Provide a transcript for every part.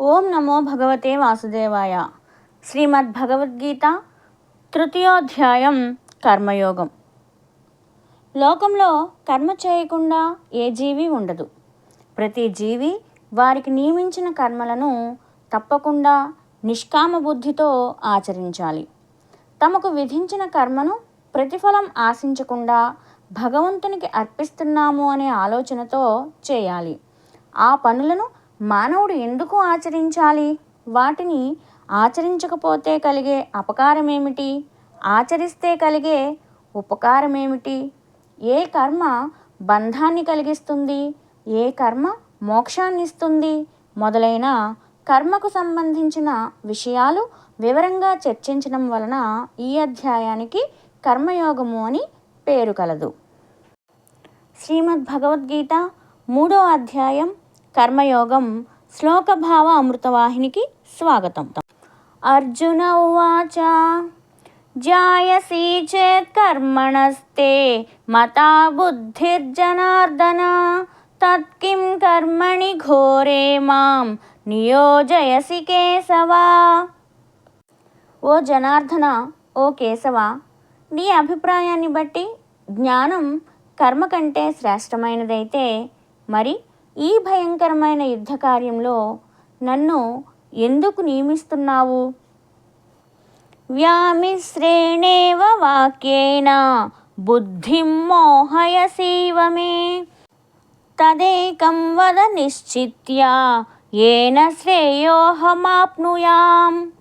ఓం నమో భగవతే వాసుదేవాయ. శ్రీమద్ భగవద్గీత తృతీయోధ్యాయం కర్మయోగం. లోకంలో కర్మ చేయకుండా ఏ జీవి ఉండదు. ప్రతి జీవి వారికి నియమించిన కర్మలను తప్పకుండా నిష్కామ బుద్ధితో ఆచరించాలి. తమకు విధించిన కర్మను ప్రతిఫలం ఆశించకుండా భగవంతునికి అర్పిస్తున్నాము అనే ఆలోచనతో చేయాలి. ఆ పనులను మానవుడు ఎందుకు ఆచరించాలి? వాటిని ఆచరించకపోతే కలిగే అపకారం ఏమిటి ఆచరిస్తే కలిగే ఉపకారం ఏమిటి ఏ కర్మ బంధాన్ని కలిగిస్తుంది? ఏ కర్మ మోక్షాన్ని ఇస్తుంది మొదలైన కర్మకు సంబంధించిన విషయాలు వివరంగా చర్చించడం వలన ఈ అధ్యాయానికి కర్మయోగము అని పేరు కలదు. శ్రీమద్ భగవద్గీత మూడో అధ్యాయం కర్మయోగం శ్లోకభావ అమృతవాహినికి స్వాగతం. అర్జున ఉవాచ జాయసి చేత్ కర్మణస్తే మతా బుద్ధిర్జనార్దన తత్కిం కర్మణి ఘోరే మాం నియోజయసి కేశవా. ఓ జనార్దన ఓ కేశవ నీ అభిప్రాయాన్ని బట్టి జ్ఞానం కర్మ కంటే శ్రేష్టమైనదైతే మరి ఈ భయంకరమైన యుద్ధ కార్యంలో నన్ను ఎందుకు నియమిస్తున్నావు? వ్యామిశ్రేణేవ వాక్యేన బుద్ధిం మోహయసీవ మే తదేకం వద నిశ్చిత్య ఏన శ్రేయోహమాప్నుయాం.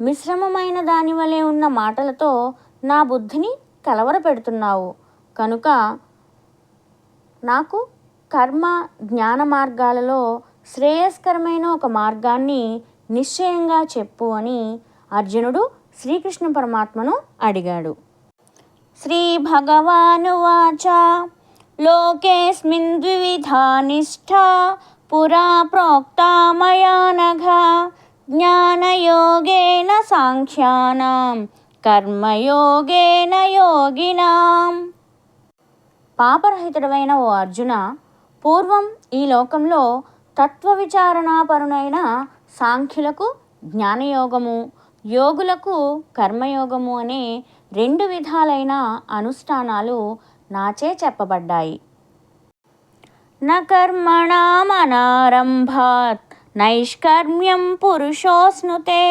మిశ్రమమైన దానివలే ఉన్న మాటలతో నా బుద్ధిని కలవరపెడుతున్నావు. కనుక నాకు కర్మ జ్ఞాన మార్గాలలో శ్రేయస్కరమైన ఒక మార్గాన్ని నిశ్చయంగా చెప్పు అని అర్జునుడు శ్రీకృష్ణ పరమాత్మను అడిగాడు. శ్రీ భగవానువాచ లోకేస్మిన్ ద్వివిధా నిష్ట పురా ప్రోక్తా మయా నఘ జ్ఞానయోగేన సాంఖ్యానాం కర్మయోగేన యోగినాం. పాపరహితుడమైన ఓ అర్జున పూర్వం ఈ లోకంలో తత్వ విచారణాపరునైన సాంఖ్యులకు జ్ఞానయోగము యోగులకు కర్మయోగము అనే రెండు విధాలైన అనుష్ఠానాలు నాచే చెప్పబడ్డాయి. న కర్మణామనారంభాత్ నైష్కర్మ్యం పురుషోస్నుతే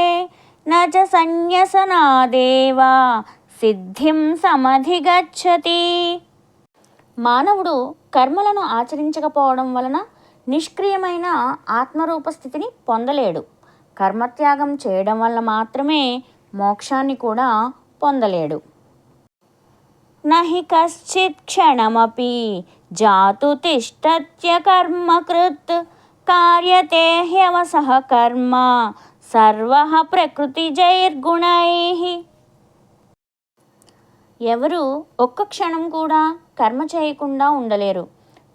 నచ సన్యసనాదేవా సిద్ధిం సమధిగచ్చతి. మానవుడు కర్మలను ఆచరించకపోవడం వలన నిష్క్రియమైన ఆత్మరూప స్థితిని పొందలేడు. కర్మత్యాగం చేయడం వల్ల మాత్రమే మోక్షాన్ని కూడా పొందలేడు. నహి కశ్చిత్ క్షణమపి జాతు తిష్టత్య కర్మకృత్ కార్యతే హ్యవసహ కర్మ సర్వ ప్రకృతిజైర్గుణై ఎవరు ఒక్క క్షణం కూడా కర్మ చేయకుండా ఉండలేరు.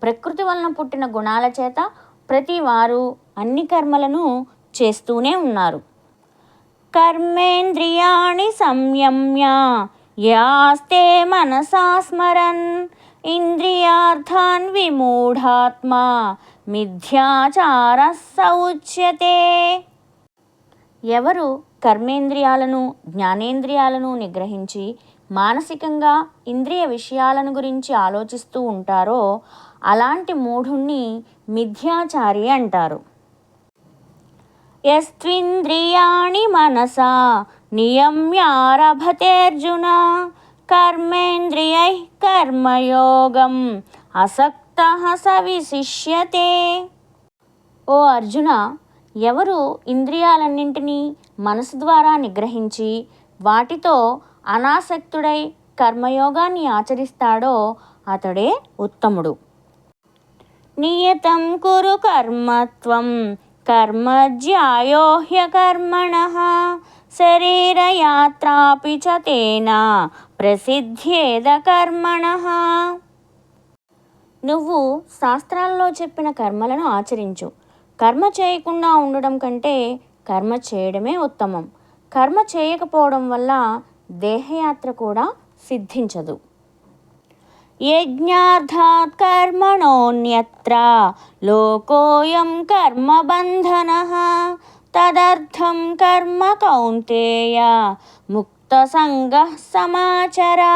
ప్రకృతి వలన పుట్టిన గుణాల చేత ప్రతి వారు అన్ని కర్మలను చేస్తూనే ఉన్నారు. కర్మేంద్రియాణి సంయమ్య యాస్తే మనసా స్మరన్ ఇంద్రియార్థాన్ విమూఢాత్మా మిథ్యాచార సౌచ్యతే. ఎవరు కర్మేంద్రియాలను జ్ఞానేంద్రియాలను నిగ్రహించి మానసికంగా ఇంద్రియ విషయాలను గురించి ఆలోచిస్తూ ఉంటారో అలాంటి మూఢుణ్ణి మిథ్యాచారి అంటారు. యస్త్వింద్రియాణి మనసా నియమ్యారభతేర్జున కర్మేంద్రియై కర్మయోగం అసక్త సవిశిష్యతే. ఓ అర్జున ఎవరు ఇంద్రియాలన్నింటినీ మనసు ద్వారా నిగ్రహించి వాటితో అనాసక్తుడై కర్మయోగాన్ని ఆచరిస్తాడో అతడే ఉత్తముడు. నియతం కురు కర్మత్వం కర్మజ్యాయోహ్య కర్మణ. శరీరయాత్రాపి చ తేన ప్రసిద్ధ్యేద కర్మణ. నువ్వు శాస్త్రాల్లో చెప్పిన కర్మలను ఆచరించు. కర్మ చేయకుండా ఉండడం కంటే కర్మ చేయడమే ఉత్తమం. కర్మ చేయకపోవడం వల్ల దేహయాత్ర కూడా సిద్ధించదు. యజ్ఞార్థాత్ కర్మణోన్యత్ర లోకోయం కర్మబంధన. తదర్థం కర్మ కౌంతేయ ముక్త సంగ సమాచరా.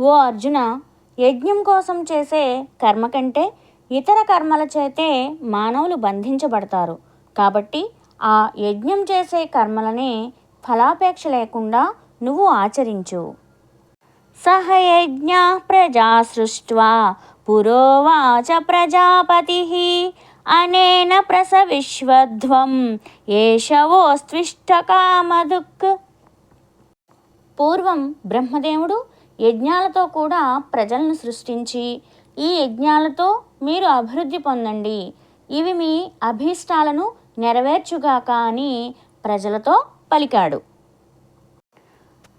ఓ అర్జున యజ్ఞం కోసం చేసే కర్మ కంటే ఇతర కర్మల చేతే మానవులు బంధించబడతారు. కాబట్టి ఆ యజ్ఞం చేసే కర్మలనే ఫలాపేక్ష లేకుండా నువ్వు ఆచరించు. సహయజ్ఞ ప్రజా సృష్ట్వా పురోవాచ ప్రజాపతి అనేన ప్రసవిశ్వధ్వం ఏషవోస్త్విష్టకామదుక్. పూర్వం బ్రహ్మదేవుడు యజ్ఞాలతో కూడా ప్రజలను సృష్టించి ఈ యజ్ఞాలతో మీరు అభివృద్ధి పొందండి. ఇవి మీ అభీష్టాలను నెరవేర్చుగాక అని ప్రజలతో పలికాడు.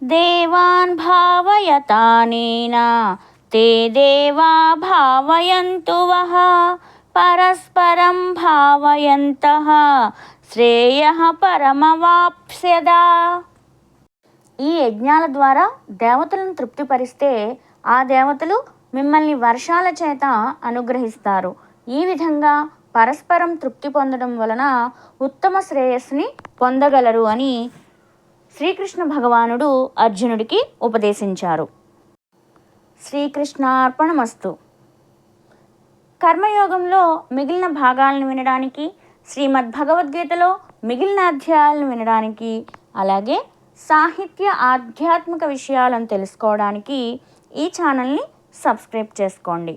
దేవాన్ భావయతానేనా తే దేవా భావయంతు వహ పరస్పరం భావయంత శ్రేయ పరమవాప్స్యదా. ఈ యజ్ఞాల ద్వారా దేవతలను తృప్తిపరిస్తే ఆ దేవతలు మిమ్మల్ని వర్షాల చేత అనుగ్రహిస్తారు. ఈ విధంగా పరస్పరం తృప్తి పొందడం వలన ఉత్తమ శ్రేయస్సుని పొందగలరు అని శ్రీకృష్ణ భగవానుడు అర్జునుడికి ఉపదేశించారు. శ్రీకృష్ణార్పణమస్తు. కర్మయోగంలో మిగిలిన భాగాలను వినడానికి శ్రీమద్ భగవద్గీతలో మిగిలిన అధ్యాయాలను వినడానికి అలాగే సాహిత్య ఆధ్యాత్మిక విషయాలను తెలుసుకోవడానికి ఈ ఛానల్ని సబ్స్క్రైబ్ చేసుకోండి.